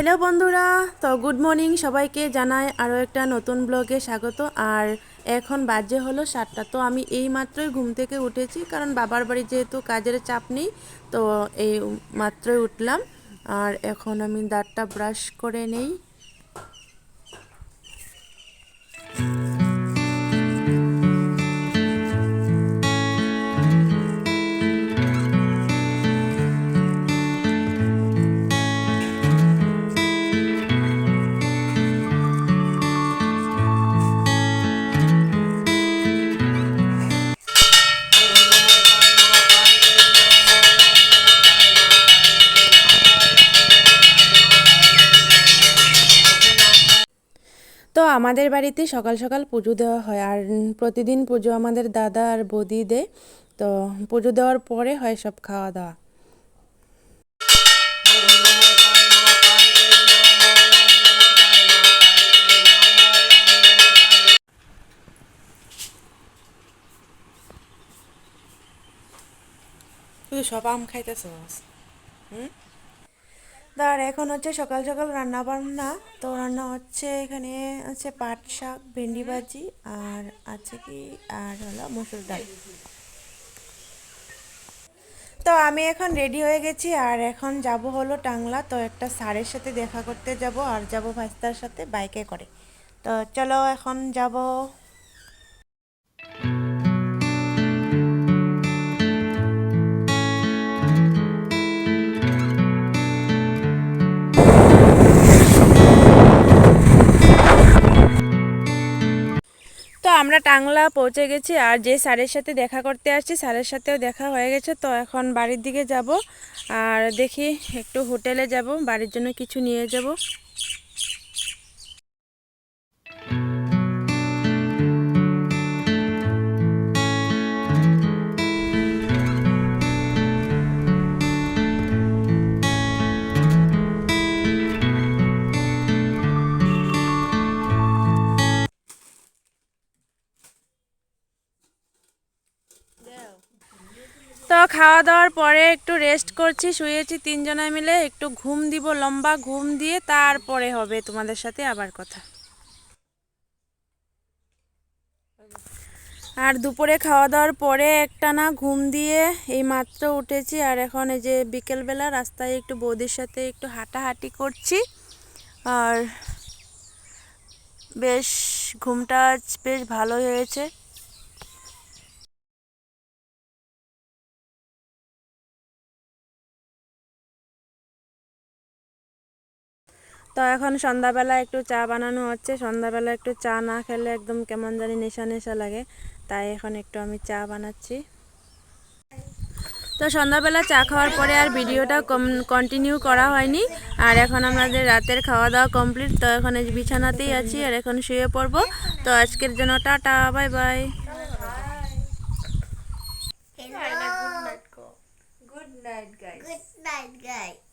Hello বন্ধুরা, তো good morning সবাইকে জানাই আরও একটা নতুন ব্লগে স্বাগত। আর এখন বাজে হলো সাতটা, তো আমি এই মাত্রই ঘুম থেকে উঠেছি কারণ বাবার বাড়ি যেহেতু কাজের চাপ নেই, তো এই মাত্রই উঠলাম। আর এখন আমি দাঁতটা ব্রাশ করে নেই। তো আমাদের বাড়িতে সকাল সকাল পুজো দেওয়া হয়। আর প্রতিদিন পুজো আমাদের দাদা আর বৌদি দেয়। তো পুজো দেওয়ার পরে হয় সব খাওয়া দাওয়া। সব আম খাইতেছ? হুম? আর এখন হচ্ছে সকাল সকাল রান্না বান্না। তো রান্না হচ্ছে এখানে হচ্ছে পাট শাক, ভেন্ডি ভাজি, আর আছে কি, আর হলো মসুর ডাল। তো আমি এখন রেডি হয়ে গেছি, আর এখন যাব হলো টাংলা। তো একটা স্যারের সাথে দেখা করতে যাব, আর যাব ভাইস্তার সাথে বাইকে করে। তো চলো এখন যাব। আমরা টাংলা পৌঁছে গেছি আর যে স্যারের সাথে দেখা করতে আসছি, স্যারের সাথেও দেখা হয়ে গেছে। তো এখন বাড়ির দিকে যাব আর দেখি একটু হোটেলে যাব, বাড়ির জন্য কিছু নিয়ে যাব। তো খাওয়া দাওয়ার পরে একটু রেস্ট করছি, শুয়েছি তিনজনে মিলে, একটু ঘুম দিব, লম্বা ঘুম দিয়ে তারপরে হবে তোমাদের সাথে আবার কথা। আর দুপুরে খাওয়া দাওয়ার পরে একটা না ঘুম দিয়ে এই মাত্র উঠেছি, আর এখন এই যে বিকেলবেলা রাস্তায় একটু বৌদির সাথে একটু হাঁটাহাঁটি করছি, আর বেশ ঘুমটা বেশ ভালোই হয়েছে। তো এখন সন্ধ্যাবেলা একটু চা বানানো হচ্ছে। সন্ধ্যাবেলা একটু চা না খেলে একদম কেমন জানি নেশা নেশা লাগে। তাই এখন একটু আমি চা বানাচ্ছি। তো সন্ধ্যাবেলা চা খাওয়ার পরে আর ভিডিওটা কন্টিনিউ করা হয়নি। আর এখন আমাদের রাতের খাওয়া দাওয়া কমপ্লিট তো এখন এই বিছানাতেই আছি আর এখন শুয়ে পড়ব। তো আজকের জন্য tata bye bye good night guys good night guys